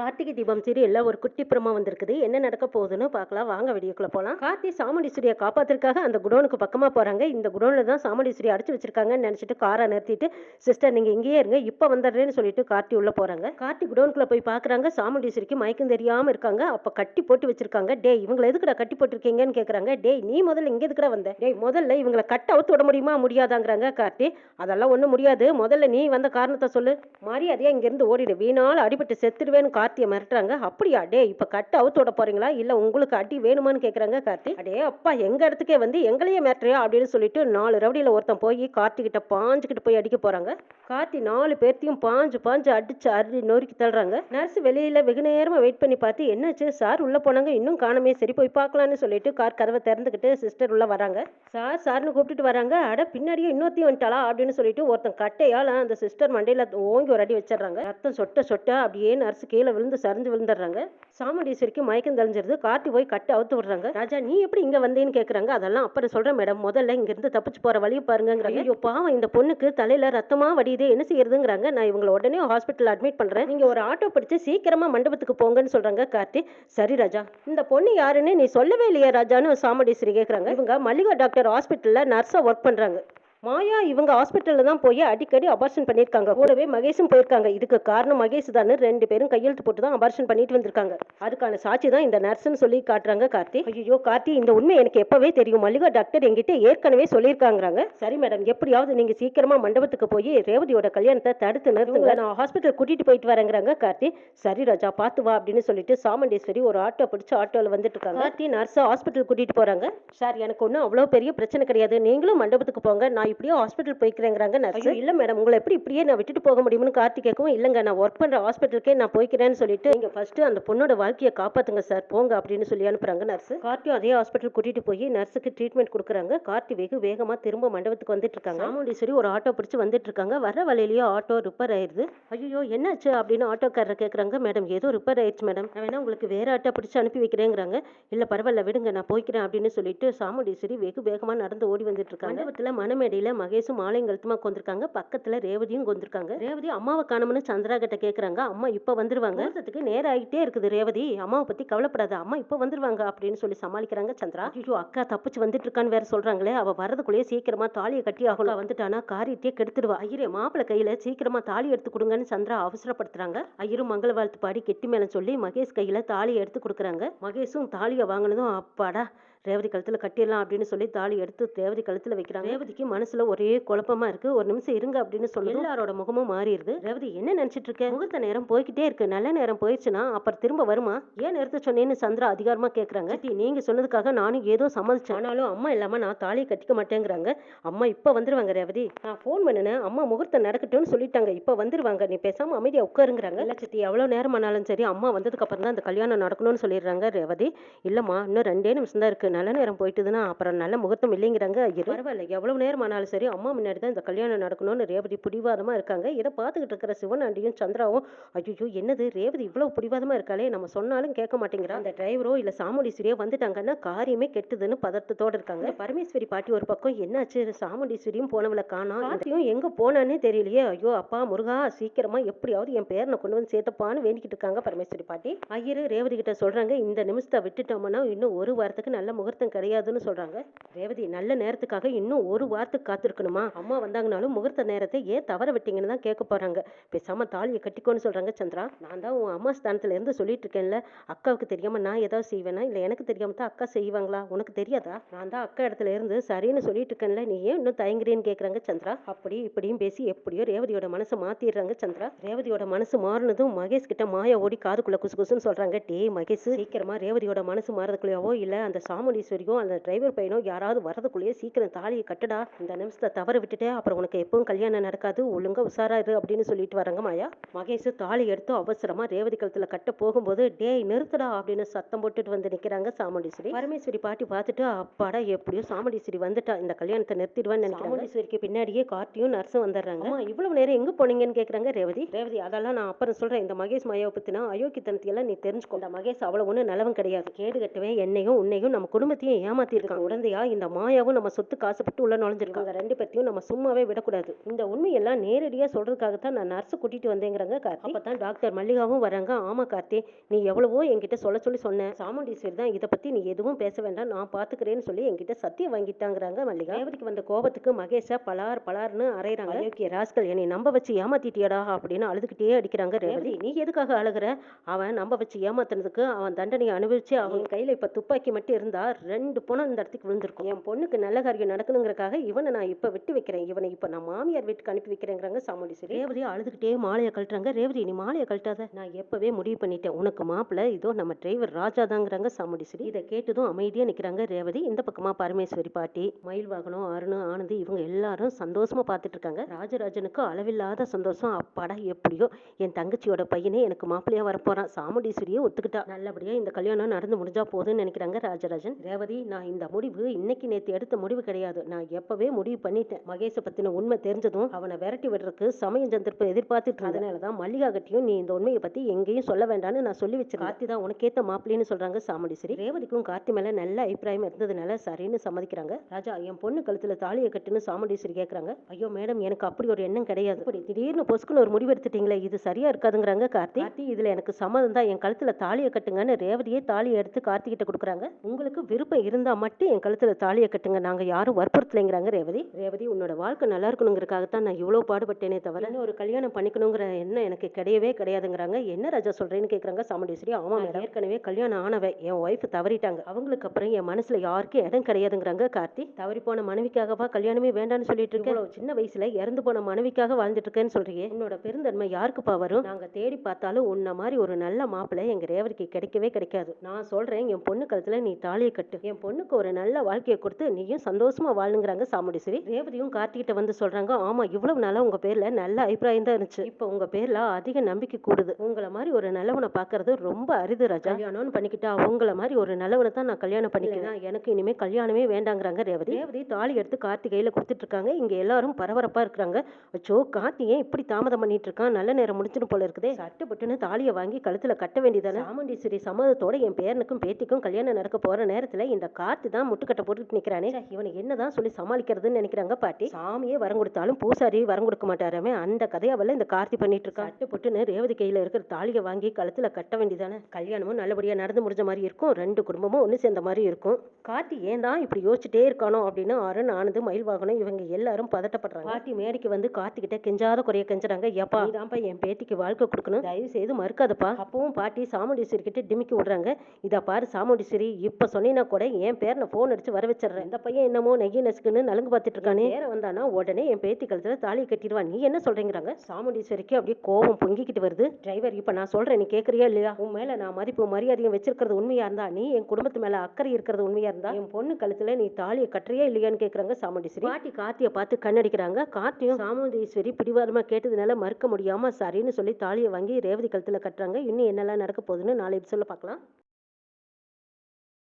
கார்த்திகை தீபம் சீரியல்ல ஒரு குட்டி பிரமா வந்திருக்குது. என்ன நடக்க போகுதுன்னு பார்க்கலாம். வாங்க வீடியோக்குள்ள போலாம். கார்த்தி சாமுண்டீஸ்வரியை காப்பாத்துறதுக்காக அந்த குடோனுக்கு பக்கமா போறாங்க. இந்த குடோன்ல தான் சாமுண்டீஸ்வரி அடைச்சு வச்சிருக்காங்கன்னு நினைச்சிட்டு காரை நிறுத்திட்டு சிஸ்டர் நீங்க இங்கேயே இருங்க. இப்ப வந்துடுறேன்னு சொல்லிட்டு கார்த்தி உள்ள போறாங்க. கார்த்தி குடோனுக்குள்ள போய் பாக்குறாங்க. சாமுண்டீஸ்வரிக்கு மயக்கம் தெரியாம இருக்காங்க. அப்ப கட்டி போட்டு வச்சிருக்காங்க. டே இவங்களை எதுக்குடா கட்டி போட்டிருக்கீங்கன்னு கேக்குறாங்க. டேய் நீ முதல்ல இங்க எதுக்குடா வந்த? டேய் முதல்ல இவங்களை கட்ட அவுத்து விட முடியுமா? முடியாதாங்கிறாங்க கார்த்தி. அதெல்லாம் ஒண்ணும் முடியாது. முதல்ல நீ வந்த காரணத்தை சொல்லு. மரியாதையா இங்க இருந்து ஓடிடு. வீணால் அடிபட்டு செத்துடுவேன்னு கார்த்தியை மிரட்டுறாங்க. அப்படியா? டே இப்ப கட்டு அவுத்து விட போறீங்களா? இல்ல உங்களுக்கு அடி வேணுமான்னு கேக்குறாங்க கார்த்தி. அடே அப்பா எங்க இடத்துக்கே வந்து எங்களையே மிரட்டுறியா? அப்படின்னு சொல்லிட்டு நாலு ரவுடியில ஒருத்தன் போய் கார்த்தி கிட்ட பாஞ்சுக்கிட்டு போய் அடிக்க போறாங்க. கார்த்தி நாலு பேர்த்தையும் பாஞ்சு பாஞ்சு அடிச்சு அடி நொறுக்கி தள்ளுறாங்க. நர்ஸ் வெளியில வெகு நேரமா வெயிட் பண்ணி பார்த்து என்னாச்சு? சார் உள்ள போனாங்க. இன்னும் காணமே. சரி போய் பார்க்கலான்னு சொல்லிட்டு கார் கதவை திறந்துக்கிட்டு சிஸ்டர் உள்ள வராங்க. சார் சார்னு கூப்பிட்டுட்டு வராங்க. அட பின்னாடியே இன்னொருத்தையும் வந்துட்டாளா? அப்படின்னு சொல்லிட்டு ஒருத்தன் கட்டையால அந்த சிஸ்டர் மண்டையில ஓங்கி ஒரு அடி வச்சிடுறாங்க. ரத்தம் சொட்ட சொட்ட அப்படியே நர்ஸ் கீழே விழுந்து சரிஞ்சு விழுந்துடுறாங்க. சாமுண்டீஸ்வரிக்கு மயக்கம் தெளிஞ்சிருது. கார்த்தி போய் கட்டி அவுத்து விடுறாங்க. ராஜா நீ எப்படி இங்க வந்தேன்னு கேட்குறாங்க அதெல்லாம் அப்புறம் சொல்றேன் மேடம். முதல்ல இங்க இருந்து தப்பிச்சு போற வழியை பாருங்கிறாங்க ஐயோ பாவம். இந்த பொண்ணுக்கு தலையில ரத்தமா வடியுது. என்ன செய்யறதுங்கிறாங்க. நான் இவங்களை உடனே ஹாஸ்பிட்டல் அட்மிட் பண்றேன். நீங்கள் ஒரு ஆட்டோ பிடிச்சு சீக்கிரமா மண்டபத்துக்கு போங்கன்னு சொல்றாங்க கார்த்தி. சரி ராஜா. இந்த பொண்ணு யாருன்னு நீ சொல்லவே இல்லையா ராஜான்னு சாமுண்டீஸ்வரி கேட்குறாங்க இவங்க மல்லிகா டாக்டர் ஹாஸ்பிட்டல்ல நர்ஸாக ஒர்க் பண்றாங்க. மாயா இவங்க ஹாஸ்பிட்டல்ல தான் போய் அடிக்கடி அபார்ஷன் பண்ணியிருக்காங்க. கூடவே மகேஷும் போயிருக்காங்க. இதுக்கு காரணம் மகேஷ் தான் ரெண்டு பேரும் கையெழுத்து போட்டு தான் அபார்ஷன் பண்ணிட்டு வந்திருக்காங்க. அதுக்கான சாட்சி தான் இந்த நர்ஸ்னு சொல்லி காட்டுறாங்க கார்த்தி. ஐயோ கார்த்தி இந்த உண்மை எனக்கு எப்பவே தெரியும். மல்லிகா டாக்டர் என்கிட்ட ஏற்கனவே சொல்லியிருக்காங்கிறாங்க. சரி மேடம் எப்படியாவது நீங்க சீக்கிரமா மண்டபத்துக்கு போய் ரேவதியோட கல்யாணத்தை தடுத்து நிறுத்துங்க. நான் ஹாஸ்பிட்டல் கூட்டிட்டு போயிட்டு வரேங்கிறாங்க கார்த்தி. சரி ராஜா பார்த்து வா அப்படின்னு சொல்லிட்டு சாமண்டேஸ்வரி ஒரு ஆட்டோ பிடிச்சு ஆட்டோல வந்துட்டு இருக்காங்க கார்த்தி நர்ஸை ஹாஸ்பிட்டல் கூட்டிட்டு போறாங்க. சார் எனக்கு ஒன்றும் அவ்வளோ பெரிய பிரச்சனை கிடையாது. நீங்களும் மண்டபத்துக்கு போங்க. நான் இப்படியே ஹாஸ்பிட்டல் போய்க்கிறேங்கிறாங்க நர்ஸ் இல்ல மேடம் உங்களை எப்படி இப்படியே நான் விட்டுட்டு போக முடியும்னு கார்த்தி கேட்கவும் இல்லைங்க நான் ஒர்க் பண்ற ஹாஸ்பிட்டலுக்கே நான் போய்க்கிறேன்னு சொல்லிட்டு நீங்க ஃபர்ஸ்ட் அந்த பொண்ணோட வாழ்க்கையை காப்பாத்துங்க சார் போங்க அப்படின்னு சொல்லி அனுப்புறாங்க நர்ஸ் கார்த்தியும் அதே ஹாஸ்பிட்டல் கூட்டிட்டு போய் நர்ஸுக்கு ட்ரீட்மெண்ட் கொடுக்குறாங்க. கார்த்தி வெகு வேகமா திரும்ப மண்டபத்துக்கு வந்துட்டு இருக்காங்க. சாமுண்டீஸ்வரி ஒரு ஆட்டோ பிடிச்சு வந்துட்டு இருக்காங்க. வர வழியிலயோ ஆட்டோ ரிப்பேர் ஆயிருது. ஐயோ என்னாச்சு அப்படின்னு ஆட்டோக்காரர் கேக்குறாங்க. மேடம் ஏதோ ரிப்பேர் ஆயிடுச்சு மேடம் நான் வேணா உங்களுக்கு வேற ஆட்டோ பிடிச்சு அனுப்பி வைக்கிறேங்கிறாங்க. இல்ல பரவாயில்ல விடுங்க நான் போய்க்கிறேன் அப்படின்னு சொல்லிட்டு சாமுண்டீஸ்வரி வெகு வேகமா நடந்து ஓடி வந்துட்டு இருக்காங்க. மண்டபத்துல மணமேடையில மகேஷும் மாலையும் கழுத்துமா கொந்திருக்காங்க பக்கத்துல ரேவதியும் கொந்திருக்காங்க ரேவதி அம்மாவை காணமுன்னு சந்திரா கிட்ட கேக்குறாங்க. அம்மா இப்ப வந்துருவாங்க. நேரத்துக்கு நேரம் ஆகிட்டே இருக்குது ரேவதி. அம்மாவை பத்தி கவலைப்படாத. அம்மா இப்ப வந்துருவாங்க அப்படின்னு சொல்லி சமாளிக்கிறாங்க சந்திரா. ஐயோ அக்கா தப்பிச்சு வந்துட்டு இருக்கான்னு வேற சொல்றாங்களே. அவ வரதுக்குள்ளேயே சீக்கிரமா தாலியை கட்டி ஆகலாம் வந்துட்டானா? காரியத்தையே கெடுத்துடுவா. ஐயரே மாப்பிள்ளை கையில சீக்கிரமா தாலி எடுத்து கொடுங்கன்னு சந்திரா அவசரப்படுத்துறாங்க. ஐயரும் மங்கள வாழ்த்து பாடி கெட்டி மேல சொல்லி மகேஷ் கையில தாலியை எடுத்து கொடுக்குறாங்க. மகேஷும் தாலியை வாங்கினதும் அப்பாடா ரேவதி கழுத்துல கட்டிடலாம் அப்படின்னு சொல்லி தாலி எடுத்து ரேவதி கழுத்துல வைக்கிறாங்க. ரேவதிக்கு மனசுல ஒரே குழப்பமா இருக்கு. ஒரு நிமிஷம் இருங்க அப்படின்னு சொல்லி எல்லாரோட முகமும் மாறிடுது. ரேவதி என்ன நினைச்சிட்டு இருக்க முகூர்த்த நேரம் போய்கிட்டே இருக்கு. நல்ல நேரம் போயிடுச்சுன்னா அப்புறம் திரும்ப வருமா? ஏன் நிறுத்த சொன்னேன்னு சந்திரா அதிகாரமா கேக்குறாங்க. சித்தி, நீங்க சொன்னதுக்காக நானும் ஏதோ சம்மதிச்சேன் ஆனாலும் அம்மா இல்லாம நான் தாலியை கட்டிக்க மாட்டேங்கிறாங்க. அம்மா இப்ப வந்துருவாங்க ரேவதி. நான் ஃபோன் பண்ணினேன். அம்மா முகூர்த்தம் நடக்கட்டும்னு சொல்லிட்டாங்க. இப்ப வந்துருவாங்க. நீ பேசாம அமைதியா உட்காருங்கிறாங்க. இல்ல சித்தி எவ்வளவு நேரம் ஆனாலும் சரி அம்மா வந்ததுக்கு அப்புறம் தான் அந்த கல்யாணம் நடக்கணும்னு சொல்லிடுறாங்க ரேவதி. இல்லம்மா இன்னும் ரெண்டே நிமிஷம் தான் இருக்கு. நல்ல நேரம் போயிட்டுதுன்னா அப்புறம் நல்ல முகூர்த்தம் இல்லைங்கிறாங்க. பரவாயில்ல. எவ்வளவு நேரம் ஆனாலும் சரி அம்மா முன்னாடி தான் இந்த கல்யாணம் நடக்கணும்னு ரேவதி பிடிவாதமா இருக்காங்க. இதை பார்த்துக்கிட்டு இருக்கிற சிவனாண்டியும் சந்திராவும் ஐயோ என்னது? ரேவதி இவ்வளவு பிடிவாதமா இருக்காளே நம்ம சொன்னாலும் கேட்க மாட்டேங்கிறா. அந்த டிரைவரோ இல்ல சாமுண்டீஸ்வரியோ வந்துட்டாங்கன்னா காரியமே கெட்டுதுன்னு பதட்டத்தோட இருக்காங்க. பரமேஸ்வரி பாட்டி ஒரு பக்கம் என்னாச்சு? சாமுண்டீஸ்வரியும் போனவளை காணோம் கார்த்தியும் எங்க போனானே தெரியலையே? ஐயோ அப்பா முருகா சீக்கிரமா எப்படியாவது என் பேரனை கொண்டு வந்து சேர்த்தப்பான்னு வேண்டிக்கிட்டு இருக்காங்க பரமேஸ்வரி பாட்டி. ஐயரு ரேவதி கிட்ட சொல்றாங்க இந்த நிமிஷத்தை விட்டுட்டோம்னா இன்னும் ஒரு வாரத்துக்கு நல்ல முகூர்த்தம் கிடையாதுன்னு சொல்றாங்க. ரேவதி நல்ல நேரத்துக்காக இன்னும் ஒரு வாரத்துக்கு காத்திருக்கணுமா? அம்மா வந்தாங்கனாலும் முகூர்த்த நேரத்தை ஏன் தவற விட்டீங்கன்னு தான் கேட்க போறாங்க. பேசாம தாலியை கட்டிக்கோன்னு சொல்றாங்க சந்திரா. நான் தான் உன் அம்மா ஸ்தானத்துல இருந்து சொல்லிட்டு இருக்கேன்ல. அக்காவுக்கு தெரியாம நான் ஏதாவது செய்வேனா? இல்ல எனக்கு தெரியாம தான் அக்கா செய்வாங்களா? உனக்கு தெரியாதா? நான் தான் அக்கா இடத்துல இருந்து சரின்னு சொல்லிட்டு இருக்கேன்ல. நீ ஏன் இன்னும் தயங்குறேன்னு கேக்குறாங்க சந்திரா. அப்படி இப்படியும் பேசி எப்படியோ ரேவதியோட மனசை மாத்திடுறாங்க சந்திரா. ரேவதியோட மனசு மாறினதும் மகேஷ் கிட்ட மாயா ஓடி காதுக்குள்ள குசு குசுன்னு சொல்றாங்க. டே மகேஷ் சீக்கிரமா ரேவதியோட மனசு மாறதுக்குள்ளேயோ இல்ல அந்த சாமுண்டீஸ்வரியோ அந்த டிரைவர் பையனோ யாராவது வரதுக்குள்ளேயே சீக்கிரம் தாலியை கட்டுடா இந்த நிமிஷத்தை தவற விட்டுட்டே அப்புறம் உனக்கு எப்பவும் கல்யாணம் நடக்காது ஒழுங்கா உஷாரா இரு அப்படின்னு சொல்லிட்டு வராங்க மாயா. மகேஷ் தாலி எடுத்து அவசரமா ரேவதி கழுத்துல கட்ட போகும்போது டேய் நிறுத்துடா அப்படின்னு சத்தம் போட்டுட்டு வந்து நிக்கிறாங்க சாமுண்டீஸ்வரி. பரமேஸ்வரி பாட்டி பார்த்துட்டு அப்பாடா எப்படியோ சாமுண்டீஸ்வரி வந்துட்டா இந்த கல்யாணத்தை நிறுத்திடுவான்னு நினைக்கிறாங்க. சாமுண்டீஸ்வரிக்கு பின்னாடியே கார்த்தியும் நர்ஸும் வந்துடுறாங்க. இவ்வளவு நேரம் எங்க போனீங்கன்னு கேக்குறாங்க ரேவதி. ரேவதி அதெல்லாம் நான் அப்புறம் சொல்றேன். இந்த மகேஷ் மாயாவை பத்தினா அயோக்கியத்தனத்தையெல்லாம் நீ தெரிஞ்சுக்கொண்ட மகேஷ் அவ்வளவு ஒண்ணு நிலவம் கிடையாது. கேடு கட்டுவேன் என்னையும் உன்னையும் நம்ம குடும்பத்தையும் ஏமாத்திருக்கான் உடந்தையா இந்த மாயாவும் நம்ம சொத்து காசுப்பட்டு உள்ள நுழைஞ்சிருக்காங்க ரெண்டு பேர்த்தையும் நம்ம சும்மாவே விடக்கூடாது. இந்த உண்மையெல்லாம் நேரடியா சொல்றதுக்காகத்தான் நான் நர்ஸ் கூட்டிட்டு வந்தேங்கிறாங்க கார்த்தி. அப்பதான் டாக்டர் மல்லிகாவும் வராங்க. ஆமா கார்த்தி. நீ எவ்வளவோ என்கிட்ட சொல்ல சொல்லி சொன்னேன் சாமுண்டீஸ்வரி தான் இதை பத்தி நீ எதுவும் பேச வேண்டாம். நான் பாத்துக்கிறேன்னு சொல்லி என்கிட்ட சத்தியம் வாங்கிட்டாங்கிறாங்க மல்லிகா. ரேவதிக்கு வந்த கோபத்துக்கு மகேஷா பலார் பலார்னு அரைறாங்க அயோக்கிய ராஸ்கல் என்னை நம்ப வச்சு ஏமாத்திட்டியடா அப்படின்னு அழுதுகிட்டே அடிக்கிறாங்க ரேவதி. நீ எதுக்காக அழுகுற? அவன் நம்ப வச்சு ஏமாத்துனதுக்கு அவன் தண்டனையை அனுபவிச்சு அவன் கையில இப்ப துப்பாக்கி மட்டும் இருந்தா ரெண்டு பணம் இந்த இடத்துக்கு விழுந்திருக்கும். என் பொண்ணுக்கு நல்ல காரியம் நடக்கணுங்கிறக்காக இவனை நான் இப்ப விட்டு வைக்கிறேன். இவனை இப்ப நான் மாமியார் வீட்டுக்கு அனுப்பி வைக்கிறேங்கிறாங்க சாமுண்டீஸ்வரி ரேவதி அழுதுகிட்டே மாலையை கழட்டுறாங்க. ரேவதி நீ மாலையை கழட்டாத. நான் எப்பவே முடிவு பண்ணிட்டேன். உனக்கு மாப்பிள்ள இதோ நம்ம டிரைவர் ராஜா தாங்கிறாங்க சாமுண்டீஸ்வரி இதை கேட்டதும் அமைதியா நிக்கிறாங்க ரேவதி. இந்த பக்கமா பரமேஸ்வரி பாட்டி மயில் வாகனம் அருண் ஆனந்தி இவங்க எல்லாரும் சந்தோஷமா பார்த்துட்டு இருக்காங்க. ராஜராஜனுக்கு அளவில்லாத சந்தோஷம். அப்பாடா எப்படியோ என் தங்கச்சியோட பையனே எனக்கு மாப்பிள்ளையா வரப்போறான். சாமுண்டீஸ்வரியே ஒத்துக்கிட்டா. நல்லபடியா இந்த கல்யாணம் நடந்து முடிஞ்சா போதும்னு நினைக்கிறாங்க ராஜராஜன். ரேவதி நான் இந்த முடிவு இன்னைக்கு நேத்து எடுத்த முடிவு கிடையாது. நான் எப்பவே முடிவு பண்ணிட்டேன். மகேஷ பத்தின உண்மை தெரிஞ்சதும் அவனை விரட்டி விடுறதுக்கு சமயம் சந்தர்ப்பம் எதிர்பார்த்துட்டு இருந்தேன். அதனாலதான் மல்லிகா கட்டியும் நீ இந்த உண்மையை பத்தி எங்கேயும் சொல்ல வேண்டாம்னு நான் சொல்லி வச்சிருக்கேன் கார்த்தி தான் உனக்கேத்த மாப்பிள்ளைன்னு சொல்றாங்க சாமுண்டீஸ்வரி. ரேவதிக்கும் கார்த்தி மேல நல்ல அபிப்பிராயம் இருந்ததுனால சரின்னு சம்மதிக்கிறாங்க. ராஜா என் பொண்ணு கழுத்துல தாலியை கட்டுன்னு சாமுண்டீஸ்வரி கேக்குறாங்க. ஐயோ மேடம் எனக்கு அப்படி ஒரு எண்ணம் கிடையாது. இப்படி திடீர்னு பொசுக்குன்னு ஒரு முடிவு எடுத்துட்டீங்களே இது சரியா இருக்காதுங்கிறாங்க கார்த்தி. கார்த்தி இதுல எனக்கு சம்மதம் தான். என் கழுத்துல தாலியை கட்டுங்கன்னு ரேவதியே தாலியை எடுத்து கார்த்திகிட்ட கொடுக்குறாங்க. உங்களுக்கு விருப்பம் இருந்தா மட்டும் என் கழுத்துல தாலியை கட்டுங்க. நாங்க யாரும் வற்புறுத்தலைங்கிறாங்க ரேவதி. ரேவதி உன்னோட வாழ்க்கை நல்லா இருக்கணுங்கிறதுக்காகத்தான் நான் இவ்வளவு பாடுபட்டேனே தவிர ஒரு கல்யாணம் பண்ணிக்கணுங்கிற எண்ணம் எனக்கு கிடையவே கிடையாதுங்கிறாங்க. என்ன ராஜா சொல்றேன்னு கேக்குறாங்க சாமுண்டீஸ்வரி. ஆமா மேடம் ஏற்கனவே கல்யாணம் ஆனவ என் ஒய்ஃப் தவறிட்டாங்க. அவங்களுக்கு அப்புறம் என் மனசுல யாருக்கும் இடம் கிடையாதுங்கிறாங்க கார்த்தி. தவறி போன மனைவிக்காகவா கல்யாணமே வேண்டாம்னு சொல்லிட்டு இருக்கேன். சின்ன வயசுல இறந்து போன மனைவிக்காக வாழ்ந்துட்டு இருக்கேன்னு சொல்றியே. உன்னோட பெருந்தன்மை யாருக்குப்பா வரும்? நாங்க தேடி பார்த்தாலும் உன்ன மாதிரி ஒரு நல்ல மாப்பிள்ளை எங்க ரேவதிக்கு கிடைக்கவே கிடைக்காது. நான் சொல்றேன் என் பொண்ணு கழுத்துல நீ தாலியை கட்டு. என் பொண்ணுக்கு ஒரு நல்ல வாழ்க்கையை கொடுத்து நீயும் சந்தோஷமா வாழுங்கிறாங்க சாமுண்டீஸ்வரி. ரேவதியும் கார்த்திகிட்ட வந்து சொல்றாங்க ஆமா இவ்வளவு நாளா உங்க பேர்ல நல்ல அபிப்பிராயம் தான் இருந்துச்சு. இப்ப உங்க பேர்ல அதிக நம்பிக்கை கூடுது. உங்கள மாதிரி ஒரு நல்லவனை பாக்குறது ரொம்ப அரிது ராஜா. கல்யாணம்னு பண்ணிக்கிட்டா உங்கள மாதிரி ஒரு நல்லவனை தான் நான் கல்யாணம் பண்ணிக்கிறேன். எனக்கு இனிமே கல்யாணமே வேண்டாங்கிறாங்க ரேவதி. ரேவதி தாலி எடுத்து கார்த்திகையில கொடுத்துட்டு இருக்காங்க. இங்க எல்லாரும் பரபரப்பா இருக்கிறாங்க. அச்சோ கார்த்தி ஏன் இப்படி தாமதம் பண்ணிட்டு இருக்கான்? நல்ல நேரம் முடிஞ்சிடும் போல இருக்குதே. சட்டுப்பட்டுன்னு தாலியை வாங்கி கழுத்துல கட்ட வேண்டியதானே சாமுண்டீஸ்வரி சம்மதத்தோட என் பேரனுக்கும் பேத்திக்கும் கல்யாணம் நடக்க போற நேரத்துல இந்த கார்த்தி தான் முட்டுக்கட்டை போட்டுட்டு நிக்கிறானே. ச்சே, இவனை என்னதான் சொல்லி சமாளிக்கிறதுன்னு நினைக்கிறாங்க பாட்டி. சாமியே வரம் கொடுத்தாலும் பூசாரி வரம் கொடுக்க மாட்டாராமே அந்த கதையாவல்ல இந்த கார்த்தி பண்ணிட்டு இருக்கா சட்டுப்பட்டுன்னு ரேவதி கையில இருக்கிற தாலியை வாங்கி கழுத்துல கட்ட வேண்டியதானே? கல்யாணமும் நல்லபடியா நடந்து முடிஞ்ச மாதிரி இருக்கும். ரெண்டு குடும்பமும் ஒண்ணு சேர்ந்த மாதிரி இருக்கும். கார்த்தி ஏன் தான் இப்படி யோசிச்சுட்டே இருக்கானோ அப்படின்னு அருண் ஆனந்து மயில் வாகனம் இவங்க எல்லாரும் பதட்டப்படுறாங்க. பாட்டி மேடைக்கு வந்து கார்த்தி கிட்ட கெஞ்சாத குறைய கெஞ்சுறாங்க. ஏப்பா இதான்ப்பா என் பேத்திக்கு வாழ்க்கை கொடுக்கணும். தயவு செய்து மறுக்காதப்பா. அப்பவும் பாட்டி சாமுண்டீஸ்வரி கிட்ட டிமிக்கி விடுறாங்க. இதா பாரு சாமுண்டீஸ்வரி இப்ப சொன்னீங்கன்னா கூட என் பேரனை போன் அடிச்சு வர வச்சிடுறேன். இந்த பையன் என்னமோ நெய்ய நசுக்குன்னு நலுங்கு பார்த்துட்டு இருக்கானே பேர வந்தானா உடனே என் பேத்தி கழுத்துல தாலியை கட்டிடுவான் நீ என்ன சொல்றேங்கிறாங்க? சாமுண்டீஸ்வரிக்கு அப்படியே கோபம் பொங்கிக்கிட்டு வருது. டிரைவர் இப்ப நான் சொல்றேன் நீ கேக்குறியா இல்லையா? உன் மேல நான் மதிப்பு மரியாதையும் வச்சிருக்கிறது உண்மையா இருந்தா நீ என் குடும்பத்து மேல அக்கறை இருக்கிறது உண்மையா இருந்தா? என் பொண்ணு கழுத்துல நீ தாலியை கட்டுறியா இல்லையான்னு கேக்குறாங்க சாமுண்டீஸ்வரி. பாட்டி கார்த்தியை பார்த்து கண்ணடிக்கிறாங்க. கார்த்தியும் சாமுண்டீஸ்வரி பிடிவாதமா கேட்டதுனால மறுக்க முடியாம சரின்னு சொல்லி தாலியை வாங்கி ரேவதி கழுத்துல கட்டுறாங்க. இன்னும் என்னெல்லாம் நடக்க போகுதுன்னு நாளை சொல்ல பார்க்கலாம்.